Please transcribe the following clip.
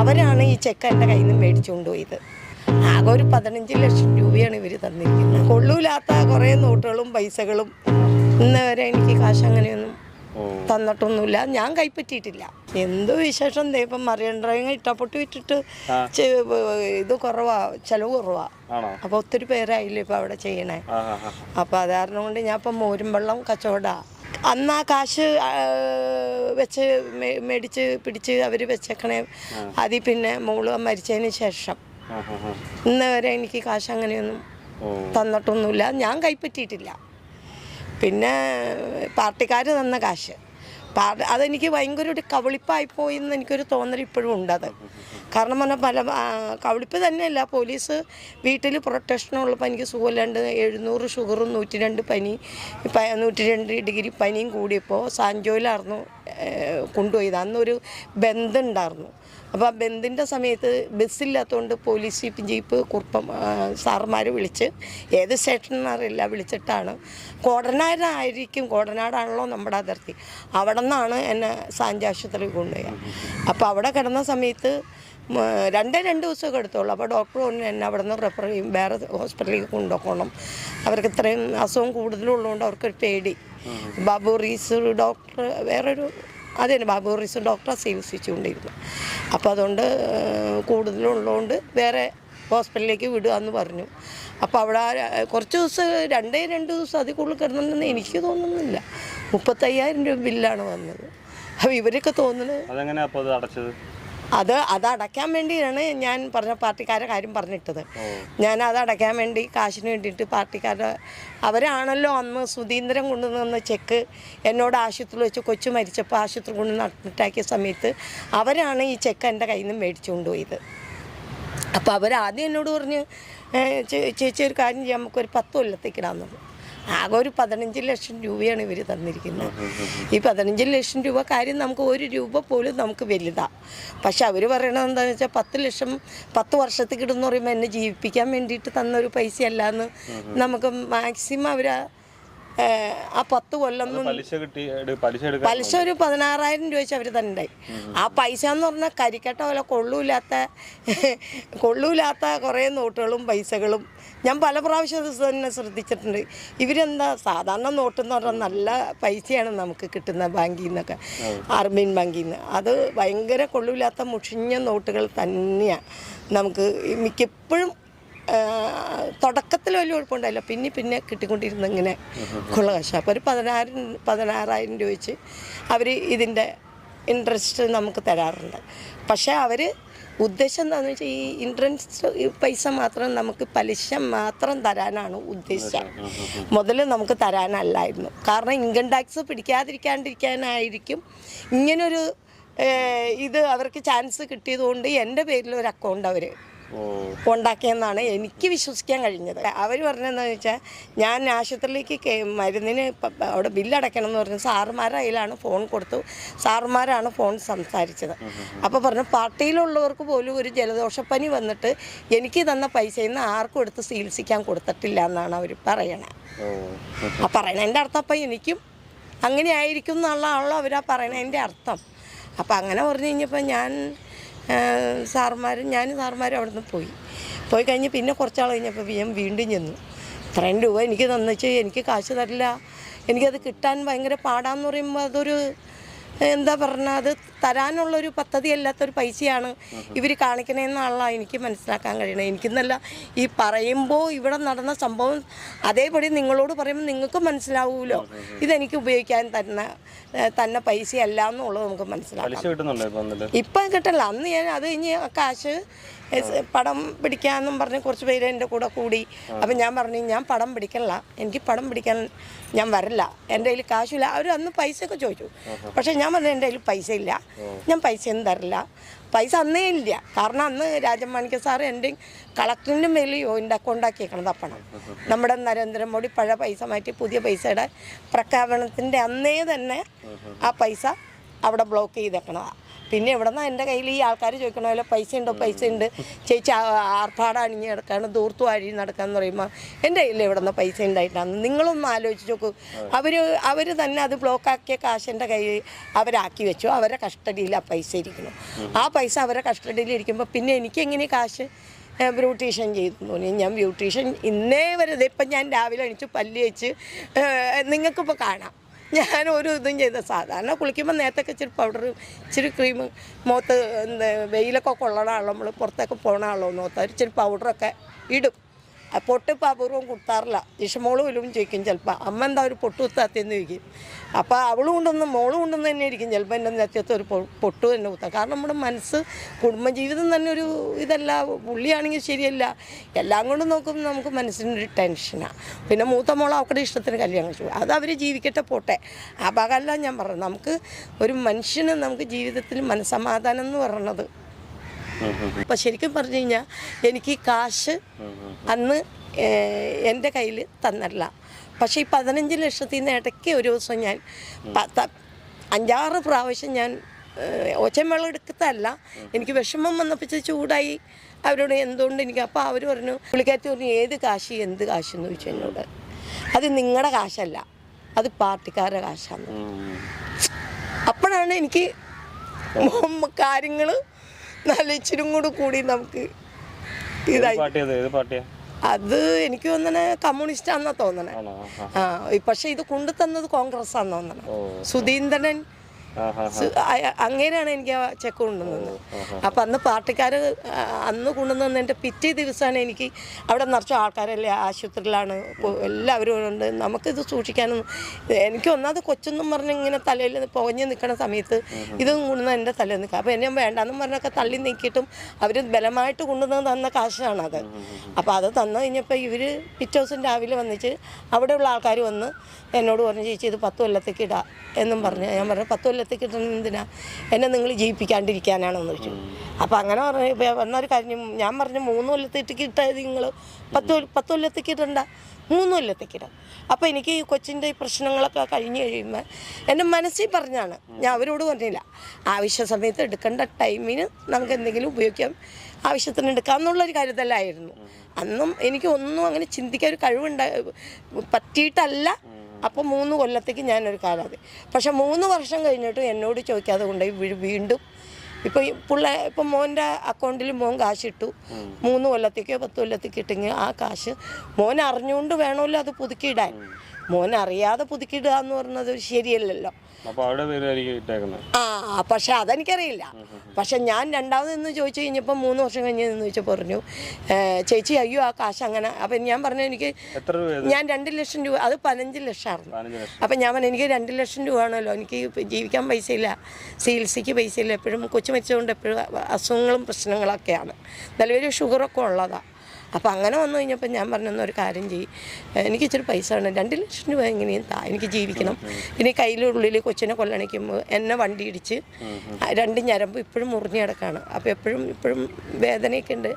അവരാണ് ഈ ചെക്ക് എന്റെ കയ്യിൽ നിന്ന് മേടിച്ചുകൊണ്ടുപോയത്. ആകെ ഒരു പതിനഞ്ച് ലക്ഷം രൂപയാണ് ഇവർ തന്നിരിക്കുന്നത്. കൊള്ളൂലാത്ത കുറേ നോട്ടുകളും പൈസകളും ഇന്ന് വരെ എനിക്ക് കാശ് അങ്ങനെയൊന്നും തന്നിട്ടൊന്നുമില്ല. ഞാൻ കൈപ്പറ്റിയിട്ടില്ല. എന്തോ വിശേഷം ദൈവം ഇപ്പം മറിയൻ ഡ്രൈവിങ് ഇട്ടപ്പൊട്ട് വിട്ടിട്ട് ഇത് കുറവാ ചെലവ് കുറവാ. അപ്പൊ ഒത്തിരി പേരായില്ലേ ഇപ്പൊ അവിടെ ചെയ്യണേ. അപ്പൊ അത് കാരണം കൊണ്ട് ഞാൻ ഇപ്പൊ മോരും വെള്ളം കച്ചവടമാണ് അന്ന് ആ കാശ് വെച്ച് മേടിച്ച് പിടിച്ച് അവർ വെച്ചേക്കണേ. അതിൽ പിന്നെ മോൾ മരിച്ചതിന് ശേഷം. ഇന്ന് വരെ എനിക്ക് കാശ് അങ്ങനെയൊന്നും തന്നിട്ടൊന്നുമില്ല. ഞാൻ കൈപ്പറ്റിയിട്ടില്ല. പിന്നെ പാർട്ടിക്കാർ തന്ന കാശ്. അതെനിക്ക് ഭയങ്കര ഒരു കവളിപ്പായി പോയി എന്ന് എനിക്കൊരു തോന്നൽ ഇപ്പോഴും ഉണ്ട് അത്. കാരണം പറഞ്ഞാൽ പല കവളിപ്പ് തന്നെയല്ല. പോലീസ് വീട്ടിൽ പ്രൊട്ടക്ഷനുള്ളപ്പോൾ എനിക്ക് സുഖമില്ലാണ്ട് എഴുന്നൂറ് ഷുഗറും നൂറ്റി രണ്ട് പനി നൂറ്റി രണ്ട് ഡിഗ്രി പനിയും കൂടിയപ്പോൾ സാൻജോയിലായിരുന്നു കൊണ്ടുപോയത്. അന്നൊരു ബന്ധുണ്ടായിരുന്നു അപ്പോൾ ആ ബന്ധിന്റെ സമയത്ത് ബസ്സില്ലാത്തതുകൊണ്ട് പോലീസ് ജീപ്പ് ജീപ്പ് കുറുപ്പം സാറുമാർ വിളിച്ച് ഏത് സ്റ്റേഷനെന്നറിയില്ല വിളിച്ചിട്ടാണ് കോടനാടായിരിക്കും കോടനാടാണല്ലോ നമ്മുടെ അതിർത്തി. അവിടെ നിന്നാണ് എന്നെ സാഞ്ചി ആശുപത്രിയിൽ കൊണ്ടുപോയത് അപ്പോൾ അവിടെ കിടന്ന സമയത്ത് രണ്ടേ രണ്ട് ദിവസമൊക്കെ എടുത്തോളൂ. അപ്പോൾ ഡോക്ടർ പറഞ്ഞു എന്നെ അവിടെ നിന്ന് റെഫർ ചെയ്യും. വേറെ ഹോസ്പിറ്റലിൽ കൊണ്ടുപോകണം അവർക്ക് ഇത്രയും അസുഖം കൂടുതലുള്ളതുകൊണ്ട് അവർക്കൊരു പേടി. ബാബു റീസ് ഡോക്ടർ വേറൊരു അതെ ബാബു റീസ് ഡോക്ടറെ ചികിത്സിച്ചുകൊണ്ടിരുന്നു. അപ്പോൾ അതുകൊണ്ട് കൂടുതലുള്ളതുകൊണ്ട് വേറെ ഹോസ്പിറ്റലിലേക്ക് വിടുക എന്ന് പറഞ്ഞു. അപ്പോൾ അവിടെ കുറച്ച് ദിവസം രണ്ടേ രണ്ട് ദിവസം അതിൽ കൂടുതൽ കിടന്നുണ്ടെന്ന് എനിക്ക് തോന്നുന്നില്ല. മുപ്പത്തയ്യായിരം രൂപ ബില്ലാണ് വന്നത്. അപ്പോൾ ഇവരൊക്കെ തോന്നുന്നത് അതെങ്ങനെയാണ് അപ്പോൾ അത് അടച്ചത്? അത് അത് അടയ്ക്കാൻ വേണ്ടിയാണ് ഞാൻ പറഞ്ഞ പാർട്ടിക്കാരെ കാര്യം പറഞ്ഞിട്ടത്. ഞാൻ അത് അടയ്ക്കാൻ വേണ്ടി കാശിന് വേണ്ടിയിട്ട് പാർട്ടിക്കാരുടെ അവരാണല്ലോ അന്ന് സുധീന്ദ്രൻ കൊണ്ടുവന്ന ചെക്ക് എന്നോട് ആശുപത്രിയിൽ വെച്ച് കൊച്ചു മരിച്ചപ്പോൾ ആശുപത്രി കൊണ്ട് അഡ്മിറ്റാക്കിയ സമയത്ത് അവരാണ് ഈ ചെക്ക് എന്റെ കയ്യിൽ നിന്ന് മേടിച്ചു കൊണ്ടുപോയത് അപ്പോൾ അവരാദ്യം എന്നോട് പറഞ്ഞ് "ഏ, ചേച്ചി ഒരു കാര്യം ചെയ്യാം നമുക്കൊരു പത്ത് കൊല്ലത്തേക്ക് ഇടാൻ പറഞ്ഞു. ആകെ ഒരു പതിനഞ്ച് ലക്ഷം രൂപയാണ് ഇവർ തന്നിരിക്കുന്നത്. ഈ പതിനഞ്ച് ലക്ഷം രൂപ കാര്യം നമുക്ക് ഒരു രൂപ പോലും നമുക്ക് വലുതാണ് പക്ഷെ അവർ പറയണത് എന്താണെന്ന് വെച്ചാൽ പത്ത് ലക്ഷം പത്ത് വർഷത്തേക്ക് ഇടുന്ന് പറയുമ്പോൾ എന്നെ ജീവിപ്പിക്കാൻ വേണ്ടിയിട്ട് തന്നൊരു പൈസ എന്ന് നമുക്ക് മാക്സിമം അവർ ആ പത്ത് കൊല്ലം പലിശ ഒരു പതിനാറായിരം രൂപ വെച്ച് അവർ തന്നെ ആ പൈസ എന്ന് പറഞ്ഞാൽ കരിക്കട്ട പോലെ കൊള്ളൂലാത്ത കൊള്ളൂലാത്ത കുറേ നോട്ടുകളും പൈസകളും ഞാൻ പല പ്രാവശ്യം തന്നെ ശ്രദ്ധിച്ചിട്ടുണ്ട്. ഇവരെന്താ സാധാരണ നോട്ട് എന്ന് പറഞ്ഞാൽ നല്ല പൈസയാണ് നമുക്ക് കിട്ടുന്ന ബാങ്കിൽ നിന്നൊക്കെ ആർമീൻ ബാങ്കിൽ നിന്ന് അത് ഭയങ്കര കൊള്ളൂലാത്ത മുഷിഞ്ഞ നോട്ടുകൾ തന്നെയാണ് നമുക്ക് മിക്കപ്പോഴും തുടക്കത്തിൽ വലിയ കുഴപ്പമുണ്ടായില്ല. പിന്നെ പിന്നെ കിട്ടിക്കൊണ്ടിരുന്ന ഇങ്ങനെ കുള്ള കാശ്. അപ്പോൾ ഒരു പതിനായിരം പതിനാറായിരം രൂപ വെച്ച് അവർ ഇതിന്റെ ഇൻട്രസ്റ്റ് നമുക്ക് തരാറുണ്ട്. പക്ഷേ അവർ ഉദ്ദേശം എന്താണെന്ന് വെച്ചാൽ ഈ ഇൻട്രസ്റ്റ് പൈസ മാത്രം നമുക്ക് പലിശ മാത്രം തരാനാണ് ഉദ്ദേശം. മുതൽ നമുക്ക് തരാനല്ലായിരുന്നു. കാരണം ഇൻകം ടാക്സ് പിടിക്കാതിരിക്കാണ്ടിരിക്കാനായിരിക്കും. ഇങ്ങനൊരു ഇത് അവർക്ക് ചാൻസ് കിട്ടിയതുകൊണ്ട് എന്റെ പേരിൽ ഒരു അക്കൗണ്ട് അവർ ഉണ്ടാക്കിയെന്നാണ് എനിക്ക് വിശ്വസിക്കാൻ കഴിഞ്ഞത്. അവർ പറഞ്ഞതെന്ന് വെച്ചാൽ ഞാൻ ആശുപത്രിയിലേക്ക് മരുന്നിന് അവിടെ ബില്ലടയ്ക്കണം എന്ന് പറഞ്ഞു. സാറുമാരുടെ ഫോൺ കൊടുത്തു. സാറുമാരാണ് ഫോൺ സംസാരിച്ചത്. അപ്പോൾ പറഞ്ഞു പാർട്ടിയിലുള്ളവർക്ക് പോലും ഒരു ജലദോഷപ്പനി വന്നിട്ട് എനിക്ക് തന്ന പൈസയിൽ നിന്ന് ആർക്കും എടുത്ത് ചികിത്സിക്കാൻ കൊടുത്തിട്ടില്ല എന്നാണ് അവർ ആ പറയണതിന്റെ അർത്ഥം അപ്പം എനിക്കും അങ്ങനെ ആയിരിക്കും എന്നുള്ളതാണല്ലോ അവരാ പറയണതിന്റെ അർത്ഥം. അപ്പം അങ്ങനെ പറഞ്ഞു കഴിഞ്ഞപ്പോൾ ഞാൻ സാറുമാർ ഞാൻ സാർമാർ അവിടെ നിന്ന് പോയി. പോയി കഴിഞ്ഞ് പിന്നെ കുറച്ചാൾ കഴിഞ്ഞപ്പോൾ ഞാൻ വീണ്ടും ചെന്നു. ഇത്രയും രൂപ എനിക്ക് തന്നിച്ച് എനിക്ക് കാശ് തരില്ല. എനിക്കത് കിട്ടാൻ ഭയങ്കര പാടാന്ന് പറയുമ്പോൾ അതൊരു എന്താ പറഞ്ഞാൽ അത് തരാനുള്ളൊരു പദ്ധതി അല്ലാത്തൊരു പൈസയാണ് ഇവർ കാണിക്കണേന്നാണല്ലോ എനിക്ക് മനസ്സിലാക്കാൻ കഴിയണത്. എനിക്കെന്നല്ല ഈ പറയുമ്പോൾ ഇവിടെ നടന്ന സംഭവം അതേപടി നിങ്ങളോട് പറയുമ്പോൾ നിങ്ങൾക്ക് മനസ്സിലാവുമല്ലോ ഇതെനിക്ക് ഉപയോഗിക്കാൻ തന്ന തന്ന തന്നെ പൈസയല്ല എന്നുള്ളത് നമുക്ക് മനസ്സിലാക്കാം. ഇപ്പം കിട്ടല്ല അന്ന് ഞാൻ അത് കഴിഞ്ഞ് കാശ് പടം പിടിക്കാമെന്നും പറഞ്ഞ് കുറച്ച് പേര് എന്റെ കൂടെ കൂടി. അപ്പം ഞാൻ പറഞ്ഞു ഞാൻ പടം പിടിക്കണില്ല. എനിക്ക് പടം പിടിക്കാൻ ഞാൻ വരില്ല. എന്റെ കയ്യിൽ കാശില്ല അവർ അന്ന് പൈസയൊക്കെ ചോദിച്ചു. പക്ഷേ ഞാൻ പറഞ്ഞു എന്റെ കയ്യിൽ പൈസ ഇല്ല. ഞാൻ പൈസയൊന്നും തരില്ല. പൈസ അന്നേ ഇല്ല. കാരണം അന്ന് രാജൻ മാണിക്ക സാർ എന്റെ കളക്ടറിന്റെ മേലിൽ യോയിന്റെ അക്കൗണ്ടാക്കിയേക്കണത് പണം നമ്മുടെ നരേന്ദ്രമോദി പഴയ പൈസ മാറ്റി പുതിയ പൈസയുടെ പ്രഖ്യാപനത്തിന്റെ അന്നേ തന്നെ ആ പൈസ അവിടെ ബ്ലോക്ക് ചെയ്തേക്കണതാണ് പിന്നെ എവിടെ നിന്നാണ് എന്റെ കയ്യിൽ ഈ ആൾക്കാർ ചോദിക്കണമല്ലോ പൈസ ഉണ്ടോ പൈസ ഉണ്ട് ചേച്ചി ആർഭാടം അണിഞ്ഞ് നടക്കാണ് ദൂർത്തു അഴി നടക്കാന്ന് പറയുമ്പോൾ എന്റെ കയ്യിൽ എവിടെ നിന്ന് പൈസ ഉണ്ടായിട്ടാണ് നിങ്ങളൊന്ന് ആലോചിച്ച് നോക്കൂ. അവർ അവർ തന്നെ അത് ബ്ലോക്കാക്കിയ കാശ് എന്റെ കയ്യിൽ അവരാക്കി വെച്ചു. അവരെ കസ്റ്റഡിയിൽ ആ പൈസ ഇരിക്കണം ആ പൈസ അവരെ കസ്റ്റഡിയിൽ ഇരിക്കുമ്പോൾ പിന്നെ എനിക്ക് എങ്ങനെ കാശ് ബ്യൂട്ടീഷ്യൻ ചെയ്തു തോന്നി ഞാൻ ബ്യൂട്ടീഷ്യൻ ഇന്നേ വരെ ഇപ്പം ഞാൻ രാവിലെ എണീച്ച് പല്ല് വെച്ച് നിങ്ങൾക്കിപ്പോൾ കാണാം. ഞാൻ ഒരു ഇതും ചെയ്ത. സാധാരണ കുളിക്കുമ്പോൾ നേരത്തൊക്കെ ഇച്ചിരി പൗഡർ ഇച്ചിരി ക്രീം മുഖത്ത് വെയിലൊക്കെ കൊള്ളണ ആളോ നമ്മൾ പുറത്തൊക്കെ പോണ ആളോ നോക്കാം ഇച്ചിരി പൗഡറൊക്കെ ഇടും. ആ പൊട്ട് ഇപ്പോൾ അപൂർവം കുത്താറില്ല. ഇഷമോളും ഇലും ചോദിക്കും ചിലപ്പോൾ അമ്മ എന്താ ഒരു പൊട്ട് കുത്താത്തെന്ന് ചോദിക്കും. അപ്പോൾ അവളും കൊണ്ടൊന്ന് മോളും കൊണ്ടൊന്ന് തന്നെ ഇരിക്കും. ചിലപ്പോൾ എന്റെ നെറ്റത്ത് ഒരു പൊട്ട് തന്നെ കുത്താം. കാരണം നമ്മുടെ മനസ്സ് കുടുംബജീവിതം തന്നെ ഒരു ഇതല്ല പുള്ളിയാണെങ്കിൽ ശരിയല്ല. എല്ലാം കൊണ്ടും നോക്കുമ്പോൾ നമുക്ക് മനസ്സിനൊരു ടെൻഷനാണ് പിന്നെ മൂത്ത മോൾ അവരുടെ ഇഷ്ടത്തിന് കല്യാണം കഴിച്ചു. അത് അവർ ജീവിക്കട്ടെ പോട്ടെ. ആ ഭാഗമല്ല ഞാൻ പറഞ്ഞു നമുക്ക് ഒരു മനുഷ്യന് നമുക്ക് ജീവിതത്തിൽ മനസ്സമാധാനം എന്ന് പറയുന്നത് അപ്പം ശരിക്കും പറഞ്ഞു കഴിഞ്ഞാൽ എനിക്ക് ഈ കാശ്. അന്ന് എന്റെ കയ്യിൽ തന്നല്ല. പക്ഷേ ഈ പതിനഞ്ച് ലക്ഷത്തിൽ നിന്ന് ഇടയ്ക്ക് ഒരു ദിവസം ഞാൻ പത്ത അഞ്ചാറ് പ്രാവശ്യം ഞാൻ ഒച്ചമേളം എടുക്കത്തല്ല. എനിക്ക് വിഷമം വന്നപ്പോൾ ചൂടായി. അവരോട് എന്തുകൊണ്ട് എനിക്ക് അപ്പോൾ അവർ പറഞ്ഞു പുള്ളിക്കാരത്തി പറഞ്ഞു ഏത് കാശ് എന്ത് കാശ് എന്ന് ചോദിച്ചു എന്നോട്. അത് നിങ്ങളുടെ കാശല്ല. അത് പാർട്ടിക്കാരുടെ കാശാണ്. അപ്പോഴാണ് എനിക്ക് കാര്യങ്ങൾ നല്ല ഇച്ചിരും കൂടി കൂടി നമുക്ക് ഇതായി. അത് എനിക്ക് തോന്നണേ കമ്മ്യൂണിസ്റ്റ് ആണെന്നാ തോന്നണേ ആ, പക്ഷെ ഇത് കൊണ്ടു തന്നത് കോൺഗ്രസ് ആണെന്ന് തോന്നണേ സുധീന്ദ്രൻ അങ്ങനെയാണ് എനിക്ക് ആ ചെക്ക് കൊണ്ടുവന്നത്. അപ്പം അന്ന് പാർട്ടിക്കാർ അന്ന് കൊണ്ടുവന്നതിന്റെ പിറ്റേ ദിവസമാണ് എനിക്ക് അവിടെ നിറച്ച ആൾക്കാരല്ലേ ആശുപത്രിയിലാണ് എല്ലാവരും ഉണ്ട്. നമുക്കിത് സൂക്ഷിക്കാനൊന്നും എനിക്ക് ഒന്നാമത് കൊച്ചൊന്നും പറഞ്ഞ് ഇങ്ങനെ തലയിൽ പുകഞ്ഞ് നിൽക്കുന്ന സമയത്ത് ഇതും കൊണ്ടുവന്ന എന്റെ തലയിൽ നിൽക്കുക അപ്പോൾ എന്നെ വേണ്ടാന്നും പറഞ്ഞൊക്കെ തള്ളി നീക്കിയിട്ടും അവർ ബലമായിട്ട് കൊണ്ടുവന്ന് തന്ന കാശാണ് അത് അപ്പോൾ അത് തന്നു കഴിഞ്ഞപ്പോൾ ഇവർ പിറ്റേ ദിവസം രാവിലെ വന്നിച്ച് അവിടെയുള്ള ആൾക്കാർ വന്ന് എന്നോട് പറഞ്ഞു ചേച്ചി ഇത് പത്ത് കൊല്ലത്തേക്ക് ഇടാം എന്നും പറഞ്ഞു ഞാൻ പറഞ്ഞു പത്ത് കൊല്ലത്തേക്ക് എന്തിനാ എന്നെ നിങ്ങൾ ജീവിപ്പിക്കാണ്ടിരിക്കാനാണെന്ന് ചോദിച്ചു അപ്പം അങ്ങനെ പറഞ്ഞു എന്നൊരു കാര്യം ഞാൻ പറഞ്ഞു മൂന്ന് കൊല്ലത്തേക്ക് ഇട്ടത് നിങ്ങൾ പത്ത് പത്ത് കൊല്ലത്തേക്ക് മൂന്ന് കൊല്ലത്തേക്ക് ഇടാം അപ്പോൾ എനിക്ക് ഈ കൊച്ചിന്റെ ഈ പ്രശ്നങ്ങളൊക്കെ കഴിഞ്ഞ് കഴിയുമ്പോൾ എന്റെ മനസ്സിൽ പറഞ്ഞാണ്. ഞാൻ അവരോട് പറഞ്ഞില്ല. ആവശ്യ സമയത്ത് എടുക്കേണ്ട ടൈമിന് നമുക്ക് എന്തെങ്കിലും ഉപയോഗിക്കാം. ആവശ്യത്തിന് എടുക്കാമെന്നുള്ളൊരു കാര്യത്തിലായിരുന്നു. അന്നും എനിക്ക് ഒന്നും അങ്ങനെ ചിന്തിക്കാൻ ഒരു കഴിവുണ്ടായി പറ്റിയിട്ടല്ല. അപ്പോൾ മൂന്ന് കൊല്ലത്തേക്ക് ഞാനൊരു കാലാതെ പക്ഷെ മൂന്ന് വർഷം കഴിഞ്ഞിട്ട് എന്നോട് ചോദിക്കാതെ കൊണ്ടുപോയി വീണ്ടും. ഇപ്പോൾ പിള്ള ഇപ്പം മോന്റെ അക്കൗണ്ടിൽ മോൻ കാശിട്ടു. മൂന്ന് കൊല്ലത്തേക്കോ പത്ത് കൊല്ലത്തേക്ക് ഇട്ടെങ്കിൽ ആ കാശ് മോൻ അറിഞ്ഞുകൊണ്ട് വേണമല്ലോ അത് പുതുക്കിയിടാൻ. മോൻ അറിയാതെ പുതുക്കിയിടുക എന്ന് പറഞ്ഞത് ശരിയല്ലല്ലോ. ആ പക്ഷെ അതെനിക്കറിയില്ല. പക്ഷെ ഞാൻ രണ്ടാമത് നിന്ന് ചോദിച്ചു കഴിഞ്ഞപ്പോൾ മൂന്ന് വർഷം കഴിഞ്ഞ് നിന്ന് ചോദിച്ചപ്പോൾ പറഞ്ഞു ചേച്ചി അയ്യോ ആ കാശ് അങ്ങനെ. അപ്പം ഞാൻ പറഞ്ഞു എനിക്ക് ഞാൻ രണ്ട് ലക്ഷം രൂപ അത് പതിനഞ്ച് ലക്ഷമായിരുന്നു. അപ്പം ഞാൻ പറഞ്ഞു എനിക്ക് രണ്ട് ലക്ഷം രൂപ ആണല്ലോ എനിക്ക് ജീവിക്കാൻ പൈസയില്ല. ചികിത്സയ്ക്ക് പൈസയില്ല. എപ്പോഴും കൊച്ചു മരിച്ചുകൊണ്ട് എപ്പോഴും അസുഖങ്ങളും പ്രശ്നങ്ങളൊക്കെയാണ്. നിലവിൽ ഷുഗറൊക്കെ ഉള്ളതാണ് അപ്പം അങ്ങനെ വന്നു കഴിഞ്ഞപ്പോൾ ഞാൻ പറഞ്ഞ ഒരു കാര്യം ചെയ്യും. എനിക്ക് ഇച്ചിരി പൈസ വേണം. രണ്ട് ലക്ഷം രൂപ എങ്ങനെയും താ എനിക്ക് ജീവിക്കണം. പിന്നെ ഈ കയ്യിലുള്ളിൽ കൊച്ചിനെ കൊല്ലണിക്കുമ്പോൾ എന്നെ വണ്ടി ഇടിച്ച് രണ്ട് ഞരമ്പ് ഇപ്പോഴും മുറിഞ്ഞ് കിടക്കുകയാണ് അപ്പോൾ എപ്പോഴും ഇപ്പോഴും വേദനയൊക്കെ ഉണ്ട്.